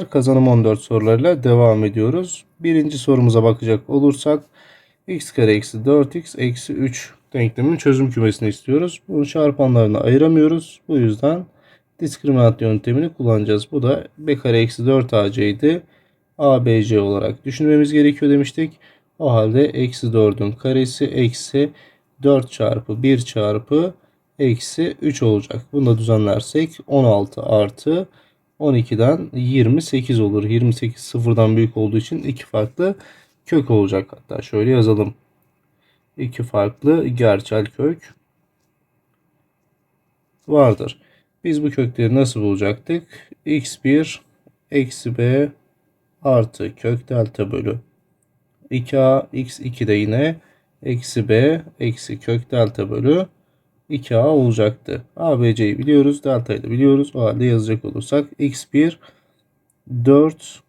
arkadaşlar. Kazanım 14 sorularıyla devam ediyoruz. Birinci sorumuza bakacak olursak x kare eksi 4x eksi 3 denkleminin çözüm kümesini istiyoruz. Bunu çarpanlarına ayıramıyoruz. Bu yüzden diskriminant yöntemini kullanacağız. Bu da b kare eksi 4ac ABC olarak düşünmemiz gerekiyor demiştik. O halde eksi 4'ün karesi eksi 4 çarpı 1 çarpı eksi 3 olacak. Bunu da düzenlersek 16 artı 12'den 28 olur. 28 sıfırdan büyük olduğu için iki farklı kök olacak. Hatta şöyle yazalım. İki farklı gerçel kök vardır. Biz bu kökleri nasıl bulacaktık? x1 eksi b artı kök delta bölü 2a x2 de yine eksi b eksi kök delta bölü 2a olacaktı. ABC'yi biliyoruz. Delta'yı da biliyoruz. O halde yazacak olursak x1 4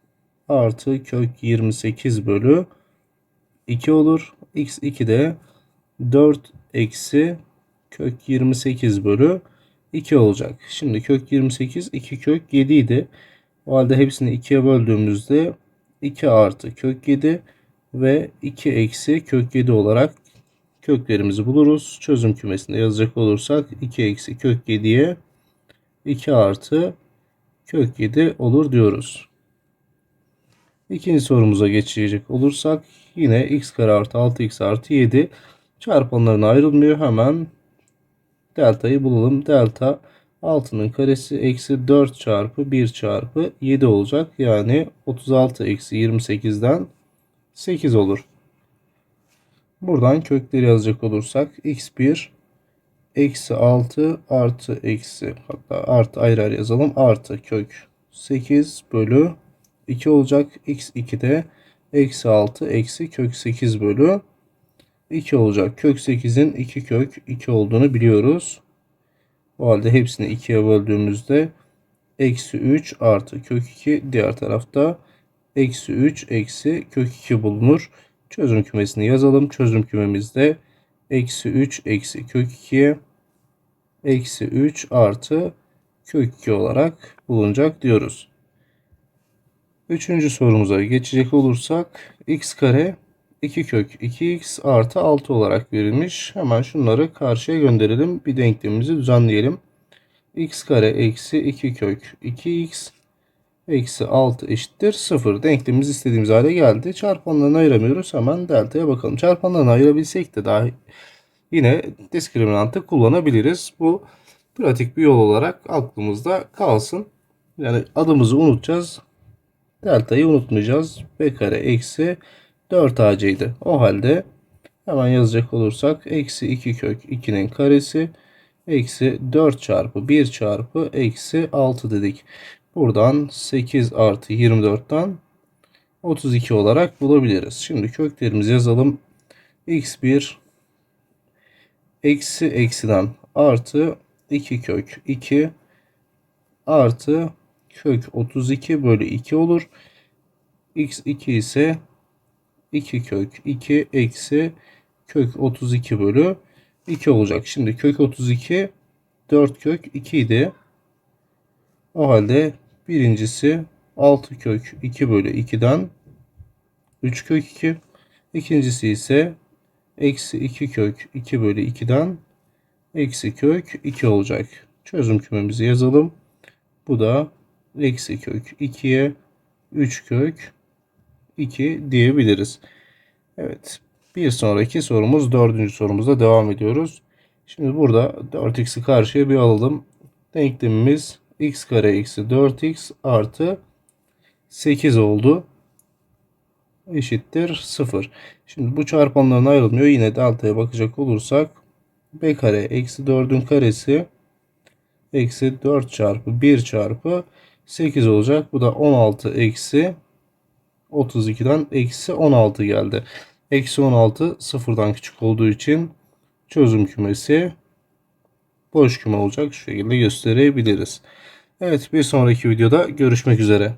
artı kök 28 bölü 2 olur. x2 de 4 eksi kök 28 bölü 2 olacak. Şimdi kök 28 2 kök 7 idi. O halde hepsini 2'ye böldüğümüzde 2 artı kök 7 ve 2 eksi kök 7 olarak köklerimizi buluruz. Çözüm kümesinde yazacak olursak 2 eksi kök 7'ye 2 artı kök 7 olur diyoruz. İkinci sorumuza geçecek olursak yine x kare artı 6x artı 7 çarpanlarına ayrılmıyor. Hemen delta'yı bulalım. Delta 6'nın karesi eksi 4 çarpı 1 çarpı 7 olacak. Yani 36 eksi 28'den 8 olur. Buradan kökleri yazacak olursak x1 eksi 6 artı eksi hatta artı ayrı ayrı yazalım artı kök 8 bölü 2 olacak. x2 de eksi 6 eksi kök 8 bölü 2 olacak. Kök 8'in 2 kök 2 olduğunu biliyoruz. O halde hepsini 2'ye böldüğümüzde eksi 3 artı kök 2 diğer tarafta eksi 3 eksi kök 2 bulunur. Çözüm kümesini yazalım. Çözüm kümemizde eksi 3 eksi kök 2 eksi 3 artı kök 2 olarak bulunacak diyoruz. Üçüncü sorumuza geçecek olursak x kare 2 kök 2x artı 6 olarak verilmiş. Hemen şunları karşıya gönderelim. Bir denklemimizi düzenleyelim. x kare eksi 2 kök 2x eksi 6 eşittir 0. Denklemimiz istediğimiz hale geldi. Çarpanlarını ayıramıyoruz. Hemen delta'ya bakalım. Çarpanlarını ayırabilsek de daha yine diskriminantı kullanabiliriz. Bu pratik bir yol olarak aklımızda kalsın. Yani adımızı unutacağız. Delta'yı unutmayacağız. B kare eksi 4AC'ydi. O halde hemen yazacak olursak eksi 2 kök 2'nin karesi eksi 4 çarpı 1 çarpı eksi 6 dedik. Buradan 8 artı 24'ten 32 olarak bulabiliriz. Şimdi köklerimizi yazalım. x1 eksi eksiden artı 2 kök 2 artı kök 32 bölü 2 olur. x2 ise 2 kök 2 eksi kök 32 bölü 2 olacak. Şimdi kök 32 4 kök 2 idi. O halde birincisi 6 kök 2 bölü 2'den 3 kök 2. İkincisi ise eksi 2 kök 2 bölü 2'den eksi kök 2 olacak. Çözüm kümemizi yazalım. Bu da eksi kök 2'ye 3 kök 2 diyebiliriz. Evet. Bir sonraki sorumuz dördüncü sorumuzda devam ediyoruz. Şimdi burada 4x'i karşıya bir alalım. Denklemimiz x kare eksi 4x artı 8 oldu. Eşittir 0. Şimdi bu çarpanların ayrılmıyor. Yine delta'ya bakacak olursak b kare eksi 4'ün karesi eksi 4 çarpı 1 çarpı 8 olacak. Bu da 16 eksi 32'den eksi 16 geldi. Eksi 16 sıfırdan küçük olduğu için çözüm kümesi boş küme olacak. Şu şekilde gösterebiliriz. Evet bir sonraki videoda görüşmek üzere.